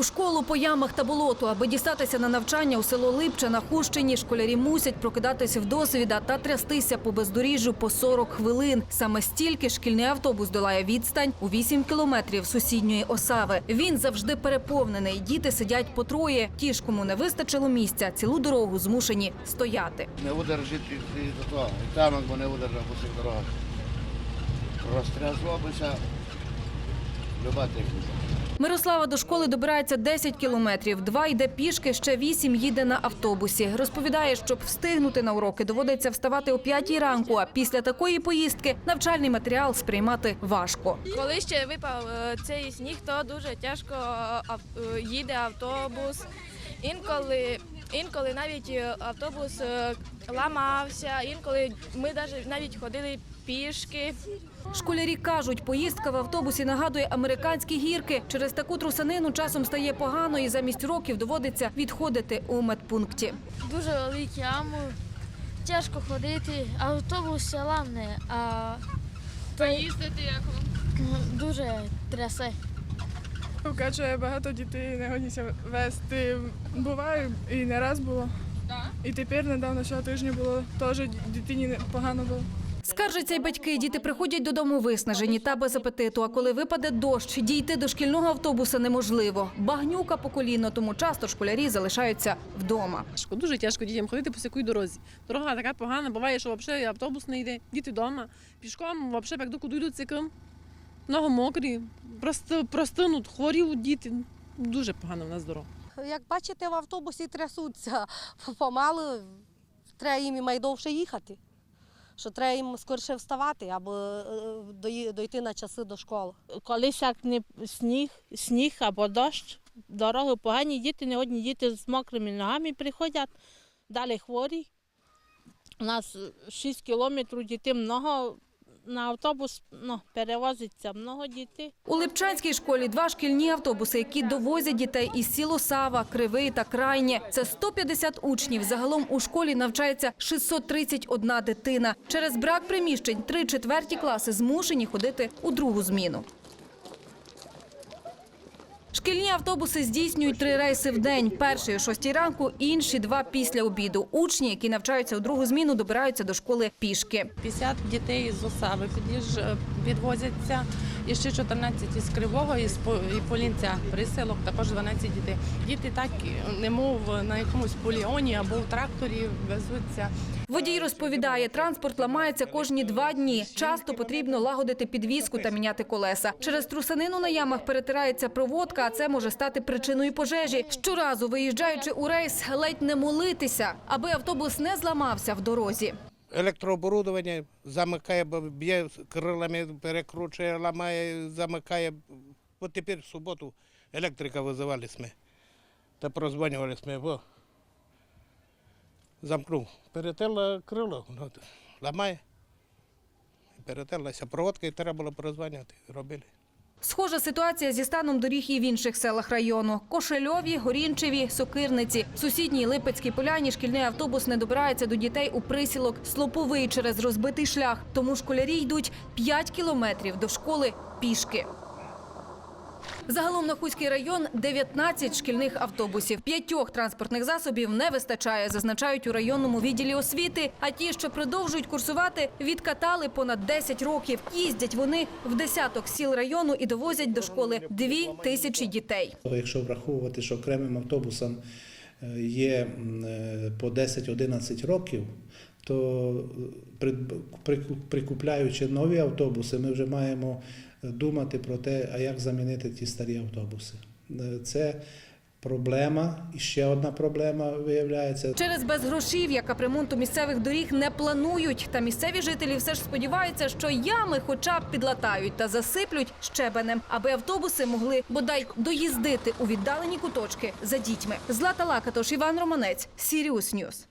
У школу по ямах та болоту, аби дістатися на навчання у село Липче на Хущині, школярі мусять прокидатися в досвіда та трястися по бездоріжжю по 40 хвилин. Саме стільки шкільний автобус долає відстань у 8 кілометрів сусідньої осави. Він завжди переповнений. Діти сидять по троє. Ті ж, кому не вистачило місця, цілу дорогу змушені стояти. Не удержить і, там, якби не удержав по всіх дорогах. Розтрясло бися люба техніка. Мирослава до школи добирається 10 кілометрів. Два йде пішки, ще вісім їде на автобусі. Розповідає, щоб встигнути на уроки, доводиться вставати о 5 ранку. А після такої поїздки навчальний матеріал сприймати важко. Коли ще випав е, цей сніг, то дуже тяжко е, їде автобус. Інколи, інколи навіть е, автобус е, ламався, інколи ми навіть навіть ходили пішки. Школярі кажуть, поїздка в автобусі нагадує американські гірки. Через таку трусанину часом стає погано, і замість уроків доводиться відходити у медпункті. дуже великі ями, тяжко ходити, автобус ламне, а то Їздити як дуже трясе. Вкачує багато дітей, не годиться вести. Буває і не раз було. І тепер недавно цього тижня було теж дитині погано було. Скаржаться й батьки. Діти приходять додому виснажені та без апетиту. А коли випаде дощ, дійти до шкільного автобуса неможливо. Багнюка по коліно, тому часто школярі залишаються вдома. Тяжко, дуже тяжко дітям ходити по всякій дорозі. Дорога така погана, буває, що взагалі автобус не йде, діти вдома. Пішком, взагалі, як до куди йдуть циком. Ноги мокрі, просто простинуть, хворі діти. Дуже погано в нас дорога. Як бачите, в автобусі трясуться помалу, треба їм і майдовше їхати. Що треба їм скорше вставати, аби е, дойти на часи до школи. Колись як не сніг, сніг або дощ, дороги погані, діти, не одні діти з мокрими ногами приходять, далі хворі. У нас 6 кілометрів дітей много, на автобус ну, перевозиться много дітей. У Липчанській школі два шкільні автобуси, які довозять дітей із сіло Сава, Кривий та Крайнє. Це 150 учнів. Загалом у школі навчається 631 дитина. Через брак приміщень три четверті класи змушені ходити у другу зміну. Шкільні автобуси здійснюють три рейси в день. Перший о 6 ранку, інші два після обіду. Учні, які навчаються у другу зміну, добираються до школи пішки. 50 дітей з Осави під'їж- е, підвозяться, і ще 14 із Кривого, і з Полінця приселок, також 12 дітей. Діти так, немов на якомусь поліоні або в тракторі везуться. Водій розповідає, транспорт ламається кожні два дні. Часто потрібно лагодити підвіску та міняти колеса. Через трусанину на ямах перетирається проводка, а це може стати причиною пожежі. Щоразу, виїжджаючи у рейс, ледь не молитися, аби автобус не зламався в дорозі. електрооборудовання замикає, б'є крилами, перекручує, ламає, замикає. От тепер в суботу електрика визивали ми. Та прозвонювали ми, замкнув. Перетерла крило, воно ламає. Перетерлася проводка і треба було прозвонювати. Робили. Схожа ситуація зі станом доріг і в інших селах району: Кошельові, Горінчеві, Сокирниці. В сусідній Липецькій поляні шкільний автобус не добирається до дітей у присілок Слоповий через розбитий шлях. Тому школярі йдуть 5 кілометрів до школи пішки. Загалом на Хуський район 19 шкільних автобусів. П'ятьох транспортних засобів не вистачає, зазначають у районному відділі освіти. А ті, що продовжують курсувати, відкатали понад 10 років. Їздять вони в десяток сіл району і довозять до школи дві тисячі дітей. Якщо враховувати, що окремим автобусам е, є е, по 10-11 років, то е, прикупляючи нові автобуси, ми вже маємо думати про те, а як замінити ті старі автобуси. Е, Це проблема, і ще одна проблема виявляється. Через безгрошів'я капремонту місцевих доріг не планують. Та місцеві жителі все ж сподіваються, що ями хоча б підлатають та засиплють щебенем, аби автобуси могли бодай доїздити у віддалені куточки за дітьми. Злата Лакатош, Іван Романець, Сіріус Ньюс.